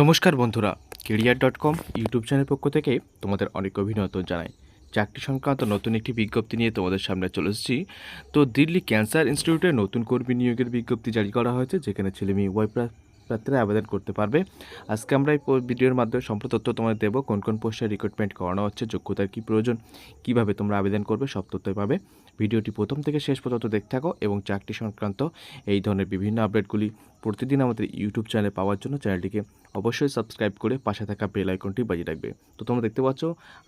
নমস্কার বন্ধুরা, career dot com YouTube channel পক্ষ থেকে তোমাদের অনেক অভিনন্দন জানাই। চাকরি সংক্রান্ত নতুন একটি বিজ্ঞপ্তি নিয়ে তোমাদের সামনে চলে এসেছি। তো দিল্লি ক্যান্সার ইনস্টিটিউটে নতুন কর্মী নিয়োগের বিজ্ঞপ্তি জারি করা হয়েছে, যেখানে ছেলে মেয়ে ওয়াই প্রার্থীরা আবেদন করতে পারবে। আজকে আমরা এই ভিডিওর মাধ্যমে সম্পূর্ণ তথ্য তোমাদের দেবো। কোন কোন পোস্টে রিক্রুটমেন্ট করানো হচ্ছে, যোগ্যতার কী প্রয়োজন, কীভাবে তোমরা আবেদন করবে, সব তথ্যই পাবে। ভিডিওটি প্রথম থেকে শেষ পর্যন্ত দেখতে থাকো এবং চাকরি সংক্রান্ত এই ধরনের বিভিন্ন আপডেটগুলি প্রতিদিন আমাদের ইউটিউব চ্যানেলে পাওয়ার জন্য চ্যানেলটিকে অবশ্যই সাবস্ক্রাইব করে পাশে থাকা বেল আইকনটি বাজিয়ে রাখবে। তো তোমরা দেখতে পাচ্ছ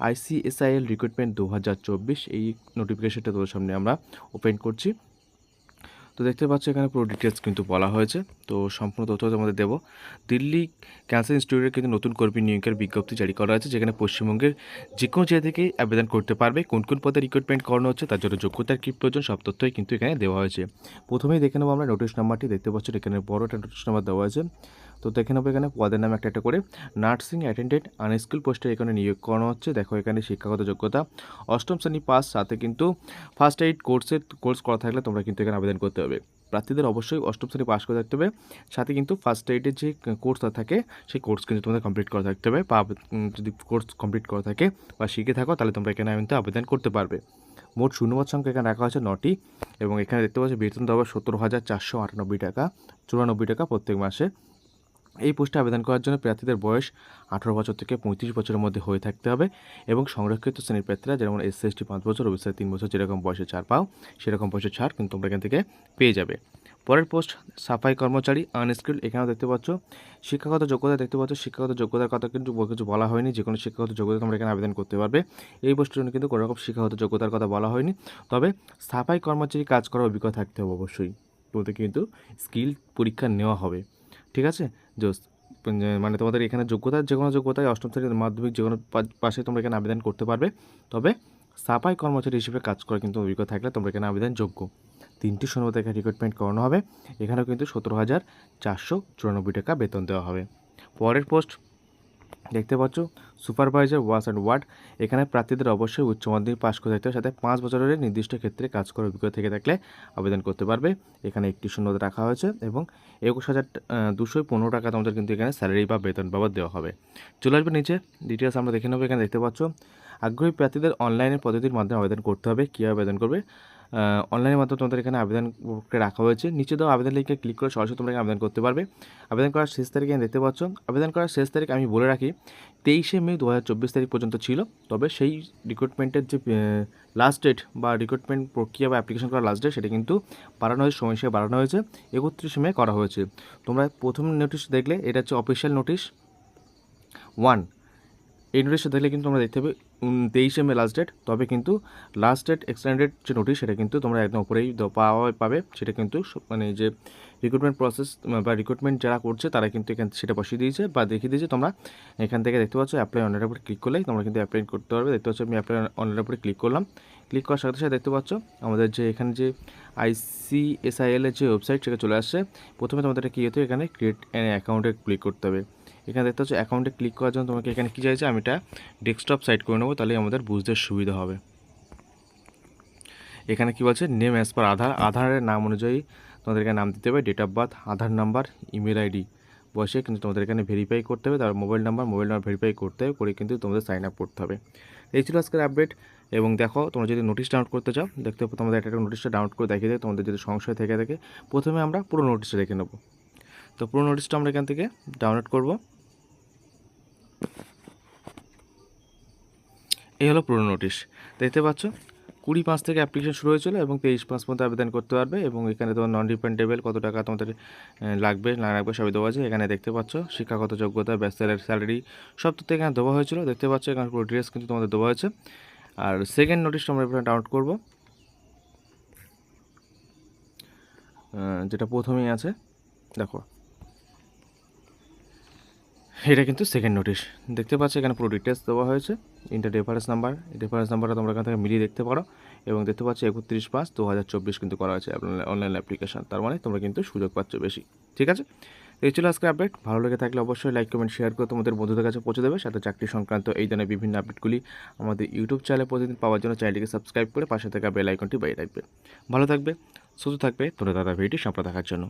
আইসিএসআইএল রিক্রুটমেন্ট দু হাজার চব্বিশ, এই নোটিফিকেশনটা তোমাদের সামনে আমরা ওপেন করছি। তো দেখতে পাচ্ছ এখানে পুরো ডিটেলস কিন্তু বলা হয়েছে। তো সম্পূর্ণ তথ্য তোমাদের দেবো। দিল্লি ক্যান্সার ইনস্টিটিউটের কিন্তু নতুন কর্মী নিয়োগের বিজ্ঞপ্তি জারি করা হয়েছে, যেখানে পশ্চিমবঙ্গের যে কোনো জায়গা থেকে আবেদন করতে পারবে, কোন কোন পদে রিক্রুটমেন্ট করানো হচ্ছে, তার জন্য যোগ্যতার কী প্রয়োজন সব তথ্যই কিন্তু এখানে দেওয়া হয়েছে। প্রথমেই দেখে নেব আমরা নোটিশ নাম্বারটি দেখতে পাচ্ছি এখানে বড় একটা নোটিশ নাম্বার দেওয়া আছে তো দেখে নেব এখানে পদের নাম একটা একটা করে। নার্সিং অ্যাটেন্ডেন্ট আনস্কিল পোস্টে এখানে নিয়োগ করানো হচ্ছে। দেখো এখানে শিক্ষাগত যোগ্যতা। অষ্টম শ্রেণি পাস, সাথে কিন্তু ফার্স্ট এইড কোর্সের কোর্স করা থাকলে তোমরা কিন্তু এখানে আবেদন করতে হবে। প্রার্থীদের অবশ্যই অষ্টম শ্রেণি পাস করে থাকতে হবে। সাথে কিন্তু ফার্স্ট এইডের যে কোর্সটা থাকে, সেই কোর্স কিন্তু তোমাদের কমপ্লিট করা থাকতে হবে। বা যদি কোর্স কমপ্লিট করা থাকে বা শিখে থাকো, তাহলে তোমরা এখানে কিন্তু আবেদন করতে পারবে। মোট শূন্যপদ সংখ্যা এখানে রাখা হয়েছে নটি এবং এখানে দেখতে পাচ্ছি বেতন দেওয়া সতেরো হাজার চারশো আটানব্বই টাকা, চুরানব্বই টাকা প্রত্যেক মাসে। এই পোস্টে আবেদন করার জন্য প্রার্থীদের বয়স আঠারো বছর থেকে পঁয়ত্রিশ বছরের মধ্যে হয়ে থাকতে হবে এবং সংরক্ষিত শ্রেণির প্রার্থীরা যেমন এস এসটি পাঁচ বছর, ওবিসি তিন বছর, যেরকম বয়সে ছাড় পাও, সেরকম বয়সে ছাড় কিন্তু তোমরা এখান থেকে পেয়ে যাবে। পরের পোস্ট, সাফাই কর্মচারী আনস্কিল এখানেও দেখতে পাচ্ছ। শিক্ষাগত যোগ্যতা দেখতে পাচ্ছ। শিক্ষাগত যোগ্যতার কথা কিন্তু কিছু বলা হয়নি। যে কোনো শিক্ষাগত যোগ্যতা তোমরা এখানে আবেদন করতে পারবে। এই পোস্টের জন্য কিন্তু কোনো রকম শিক্ষাগত যোগ্যতার কথা বলা হয়নি। তবে সাফাই কর্মচারী কাজ করার অভিজ্ঞতা থাকতে হবে অবশ্যই। বলতে কিন্তু স্কিল পরীক্ষা নেওয়া হবে। ঠিক আছে? মানে তোমাদের এখানে যোগ্যতা, যে কোনো যোগ্যতায় অষ্টম শ্রেণির মাধ্যমিক যে কোনো পাশে তোমরা এখানে আবেদন করতে পারবে। তবে সাফাই কর্মচারী হিসেবে কাজ করা কিন্তু অভিজ্ঞতা থাকলে তোমরা এখানে আবেদন যোগ্য। তিনটি শূন্য এখানে রিক্রুটমেন্ট করানো হবে। এখানেও কিন্তু সতেরো হাজার চারশো চুরানব্বই টাকা বেতন দেওয়া হবে। পরের পোস্ট দেখতে পাচ্ছ সুপারভাইজার ওয়াস অ্যান্ড ওয়ার্ড এখানে প্রার্থীদের অবশ্যই উচ্চ মাধ্যমিক পাশ করে থাকতে সাথে পাঁচ বছরের নির্দিষ্ট ক্ষেত্রে কাজ করার অভিজ্ঞতা থেকে থাকলে আবেদন করতে পারবে। এখানে একটি শূন্যতা রাখা হয়েছে এবং একুশ হাজার দুশো পনেরো টাকা তোমাদের কিন্তু এখানে স্যালারি বা বেতন বাবদ দেওয়া হবে। চলে আসবে নিচে। ডিটেলস আমরা দেখে নেব। এখানে দেখতে পাচ্ছ, আগ্রহী প্রার্থীদের অনলাইনের পদ্ধতির মাধ্যমে আবেদন করতে হবে। কীভাবে আবেদন করবে? অনলাইনের মাধ্যমে তোমাদের এখানে আবেদন রাখা হয়েছে। নিচে দেওয়া আবেদন লিঙ্কে ক্লিক করে সরাসরি তোমরা আবেদন করতে পারবে। আবেদন করার শেষ তারিখ এখানে দেখতে পাচ্ছ। আবেদন করার শেষ তারিখ আমি বলে রাখি, তেইশে মে দু হাজার চব্বিশ তারিখ পর্যন্ত ছিল। তবে সেই রিক্রুটমেন্টের যে লাস্ট ডেট বা রিক্রুটমেন্ট প্রক্রিয়া বা অ্যাপ্লিকেশন করার লাস্ট ডেট সেটা কিন্তু বাড়ানো হয়েছে, সময়সীমা বাড়ানো হয়েছে। একত্রিশে মে করা হয়েছে। তোমরা প্রথম নোটিশ দেখলে, এটা হচ্ছে অফিসিয়াল নোটিশ ওয়ান এই নোটিশটা দেখলে কিন্তু তোমরা দেখতে পাবে তেইশে মে লাস্ট ডেট তবে কিন্তু লাস্ট ডেট এক্সটেন্ডেড যে নোটিশ সেটা কিন্তু তোমরা একদম উপরেই পাওয়া পাবে। সেটা কিন্তু মানে যে রিক্রুটমেন্ট প্রসেস বা রিক্রুটমেন্ট যারা করছে, তারা কিন্তু এখান সেটা বসিয়ে দিয়েছে বা দেখিয়ে দিয়েছে। তোমরা এখান থেকে দেখতে পাচ্ছ অ্যাপ্লাই অনলাইনের উপরে ক্লিক করলেই তোমরা কিন্তু অ্যাপ্লাই করতে পারবে। দেখতে পাচ্ছ, আমি অ্যাপ্লাই অনলাইনের উপরে ক্লিক করলাম। ক্লিক করার সাথে সাথে দেখতে পাচ্ছ, আমাদের যে এখানে যে আইসিএসআইএল এর যে ওয়েবসাইট সেটা চলে আসছে। প্রথমে তোমাদের কী হতে এখানে ক্রিয়েট অ্যাকাউন্টে ক্লিক করতে হবে। এখানে দেখতে পাচ্ছ অ্যাকাউন্টে ক্লিক করার জন্য তোমাকে এখানে কী চাইছে? আমি এটা ডেস্কটপ সাইট করে নেব, তাহলে আমাদের বুঝতে সুবিধা হবে। এখানে কি বলছে? নেম অ্যাজ পার আধার আধারের নাম অনুযায়ী তোমাদের এখানে নাম দিতে হবে date of birth Aadhaar number email ID বসে কিন্তু তোমাদের এখানে ভেরিফাই করতে হবে তার mobile number mobile number verify করতে হবে, করে কিন্তু তোমাদের সাইন আপ করতে হবে। এই ছিল আজকের আপডেট এবং দেখো, তোমরা যদি নোটিশ ডাউনলোড করতে চাও, দেখতে পাবো তোমাদের একটা একটা নোটিশটা ডাউনলোড করে দেখিয়ে দেয় তোমাদের যদি সংশয় থেকে থাকে, প্রথমে আমরা পুরো নোটিশটা দেখে নেব। তো পুরো নোটিশটা আমরা এখান থেকে ডাউনলোড করব। এই হলো পুরো নোটিশ। দেখতে পাচ্ছ, কুড়ি পাঁচ থেকে অ্যাপ্লিকেশন শুরু হয়েছিল এবং তেইশ পাঁচ পর্যন্ত আবেদন করতে পারবে এবং এখানে তোমার নন রিফান্ডেবল কত টাকা তোমাদের লাগবে, না লাগবে সবই দেওয়া আছে। এখানে দেখতে পাচ্ছ, শিক্ষাগত যোগ্যতা ব্যাচেলার স্যালারি সব তথ্য এখানে দেওয়া হয়েছিল। দেখতে পাচ্ছ, এখানে পুরো ড্রেস কিন্তু তোমাদের দেওয়া হয়েছে। আর সেকেন্ড নোটিশটা আমরা এখানে ডাউনলোড করব। যেটা প্রথমেই আছে, দেখো এটা কিন্তু সেকেন্ড নোটিশ দেখতে পাচ্ছ এখানে পুরো ডিটেলস দেওয়া হয়েছে। ইন্টার রেফারেন্স নাম্বার রেফারেন্স নাম্বারটা তোমরা এখান থেকে মিলিয়ে দেখতে পারো। এবং দেখতে পাচ্ছ একত্রিশ পাঁচ দু হাজার চব্বিশ কিন্তু করা হয়েছে অনলাইন অ্যাপ্লিকেশন তার মানে তোমরা কিন্তু সুযোগ পাচ্ছ বেশি। ঠিক আছে? এই ছিল আজকে আপডেট ভালো লেগে থাকলে অবশ্যই লাইক কমেন্ট শেয়ার করে তোমাদের বন্ধুদের কাছে পৌঁছে দেবে। সাথে চাকরি সংক্রান্ত এই ধরনের বিভিন্ন আপডেটগুলি আমাদের ইউটিউব চ্যানেলে প্রতিদিন পাওয়ার জন্য চ্যানেলটিকে সাবস্ক্রাইব করে পাশে থাকা বেল আইকনটি বাইরে রাখবে। ভালো থাকবে, সুস্থ থাকবে। তোমরা দাদা ভিডিওটি সম্পর্ক দেখার জন্য।